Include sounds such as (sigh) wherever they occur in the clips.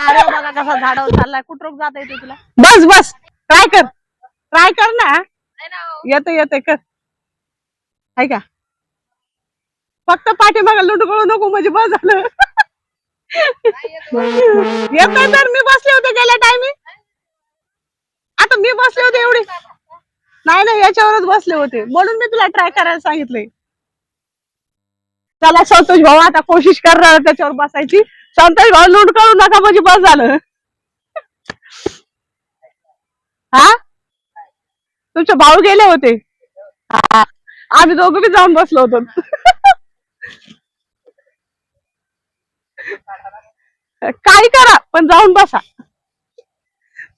अरे बघा कसा झाडावर चाललाय. कुठं जाता येते तुला? बस बस. ट्राय कर. ट्राय कर ना. येते येते कर. आहे का? फक्त पाठीमागे लुटकळू नको म्हणजे बस झालं. येतोय तर मी बसले होते गेल्या टायमी आता मी बसले होते एवढी. नाही नाही. याच्यावरच बसले होते. म्हणून मी तुला ट्राय करायला सांगितले चला संतोष भाऊ आता कोशिश करणार त्याच्यावर बसायची. संतोष भाऊ लूट करू नका म्हणजे बस झालं. हा? तुमचे भाऊ गेले होते. हा. आम्ही दोघं बी जाऊन बसलो होतो. काही करा पण जाऊन बसा.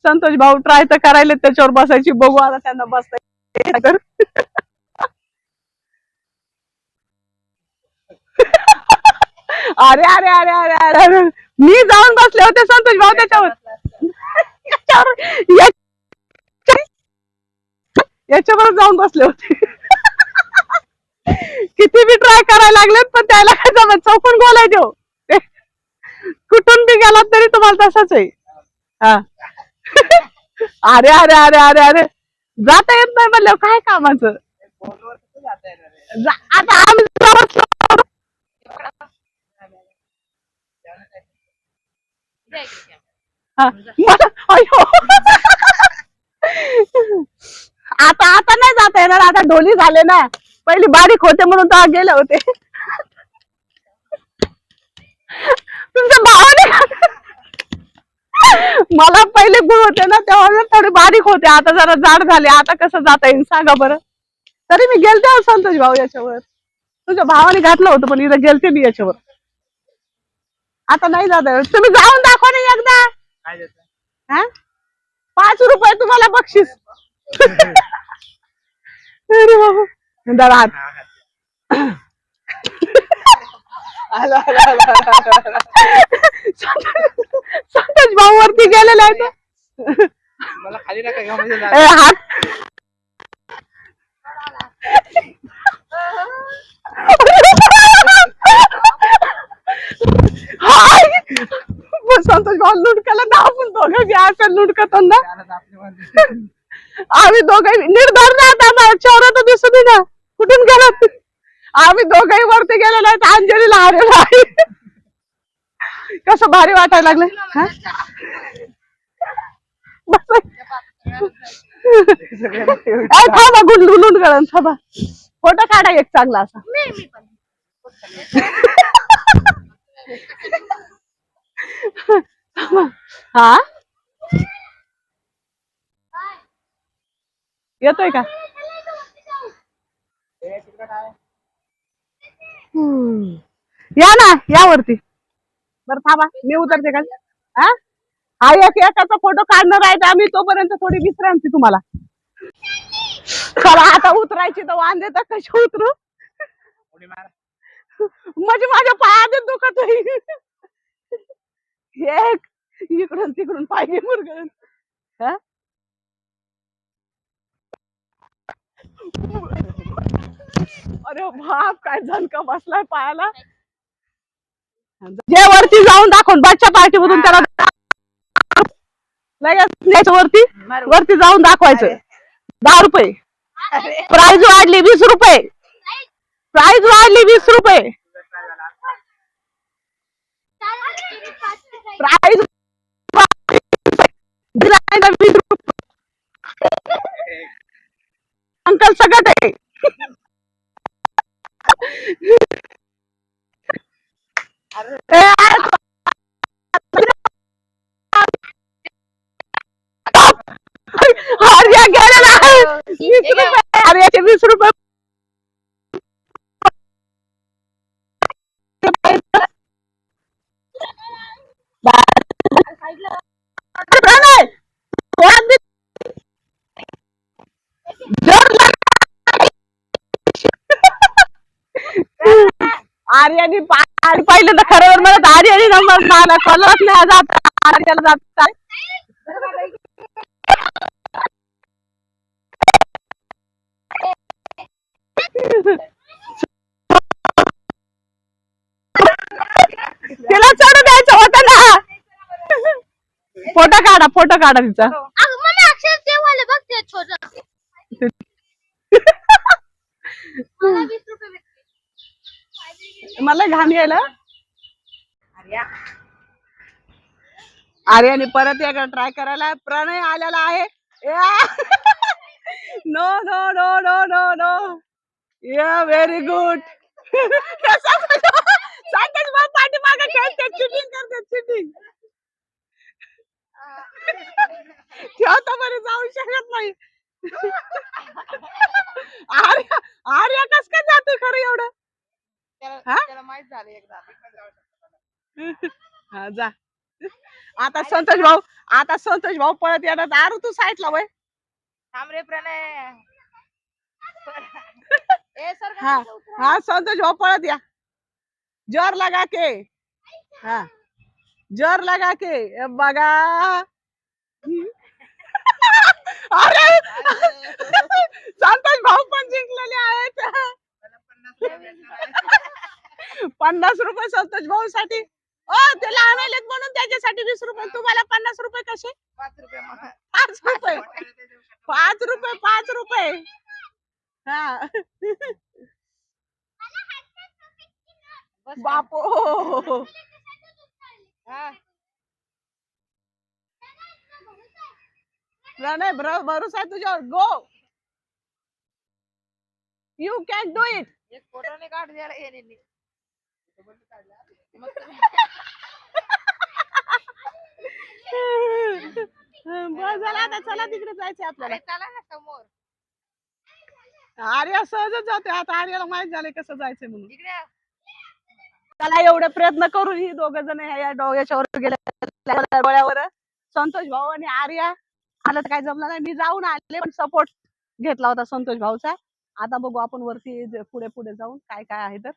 संतोष भाऊ ट्राय तर करायला त्याच्यावर बसायची. बघू आता त्यांना बसता येतं का तर. अरे अरे अरे अरे अरे अरे. मी जाऊन बसले होते संतोष भाऊ त्याच्यावर. याच्यावर याच्यावर जाऊन बसले होते. किती बी ट्राय करायला लागलेत पण त्याला काय जमत? चौकून गोलाय देऊ कुठून बी गेलात तरी तुम्हाला तसाच आहे. हा. अरे अरे अरे अरे अरे. जाता येत नाही म्हणलं काय कामाचं? जा- आता आम्ही हा, मला (laughs) अयो. (laughs) आता आता नाही जाता येणार. आता ढोली झाले ना. पहिली बारीक होते म्हणून तर गेले होते. (laughs) तुमच्या भावाने मला पहिले गुण होते ना तेव्हा ना थोडे बारीक होते. आता जरा जाड झाले. आता कसं जाता येईल सांगा बरं. तरी मी गेलते हो संतोष भाऊ याच्यावर. तुझ्या भावाने घातलं होतं पण इथं गेलते मी याच्यावर. आता नाही जाता येत. तुम्ही जाऊन दाखवा ना एकदा हा? पाच रुपये तुम्हाला बक्षीस अरे बाबा हात. संतोष भाऊ वरती गेलेला आहे तो. मला खाली नका घेऊ म्हणजे ए, हात हाय संतोष भाऊ लुडकाला ना आपण दोघं बी आम्ही दोघं निर्धार नाही आता आम्हाला चेहरा तर दिसून ना. कुठून गेलात आम्ही दोघही वरती गेलो आहेत अंजलीला आलेलो आहे कसं भारी वाटायला लागलं थांबा गुंड गुंड करा थांबा. फोटो काढा एक चांगला असा. हा? येतोय का? या ना यावरती बर थांबा मी उतरते का? हा एक एकाचा फोटो काढणार आहे आम्ही तोपर्यंत थोडी विश्रांती तुम्हाला. चला आता उतरायची तर वांदे तर कशी उतरू? म्हणजे माझ्या पायात दुखत होईल एक इकडून तिकडून पाहिजे मुरगळून. हा? (laughs) अरे बाप काय झणका बसलाय पायाला. जे वरती जाऊन दाखवून बच्चा पार्टी मधून त्याला लगेच वरती वरती जाऊन दाखवायचं. दहा रुपये. प्राइस वाढली वीस रुपये. प्राइस वाढली वीस रुपये. प्राइस अंकल सगळं आहे ए, आर्या गेलेला. आहे वीस रुपये आर्याचे वीस रुपये आर्याने पाहिलं तर खरं म्हणत आर्यानी नंबर मला कलरच नाही जात आर्याला जात तिला चढ द्यायचं होतं ना. फोटो काढा फोटो काढा तिचा. मला घाण यायला. आर्याने परत एकदा ट्राय करायला. प्रणय आलेला आहे. No no no no no no या व्हेरी गुड सांगतेच मग पाठीमागे खेळते चिटिंग करते चिटिंग ठेवता बरे जाऊ शकत नाही आर्या आर्या कस काय जातोय खरं एवढं हा? त्याला त्याला माहीत झालं एकदा. (laughs) हा जा. आता संतोष भाऊ आता संतोष भाऊ पळत येणार दारू तू साईडला वय. थांब रे प्रणय. (laughs) ए सर हा हा संतोष भाऊ पळत या. जोर लगा के. हा. जोर लगा के. बघा. (laughs) अरे! संतोष भाऊ पण जिंकलेले आहेत. पन्नास रुपये संतोष भाऊ साठी ओ त्याला आणायलेत म्हणून त्याच्यासाठी वीस रुपये. तुम्हाला पन्नास रुपये कसे? पाच रुपये. पाच रुपये. पाच रुपये पाच रुपये. हा. बस बापो. हा. प्रणय ब्र भरोसा आहे तुझ्यावर. Go you can do it एक फोटो नाही काढ द्यायला ये नी. मग तुम्ही- बस झालं आता चला तिकडे जायचंय आपल्याला. अरे चला ना समोर. आर्या सहजच जाते आता आर्याला माहीत झालंय कसं जायचंय म्हणून. त्याला एवढे प्रयत्न करून ही दोघ जण या डो- याच्यावर गेले डोळ्यावर. संतोष भाऊ आणि आर्या. आलं तर काय जमलं नाही. मी जाऊन आले पण सपोर्ट घेतला होता संतोष भाऊचा. आता बघू आपण वरती पुढे पुढे जाऊन काय काय आहे तर.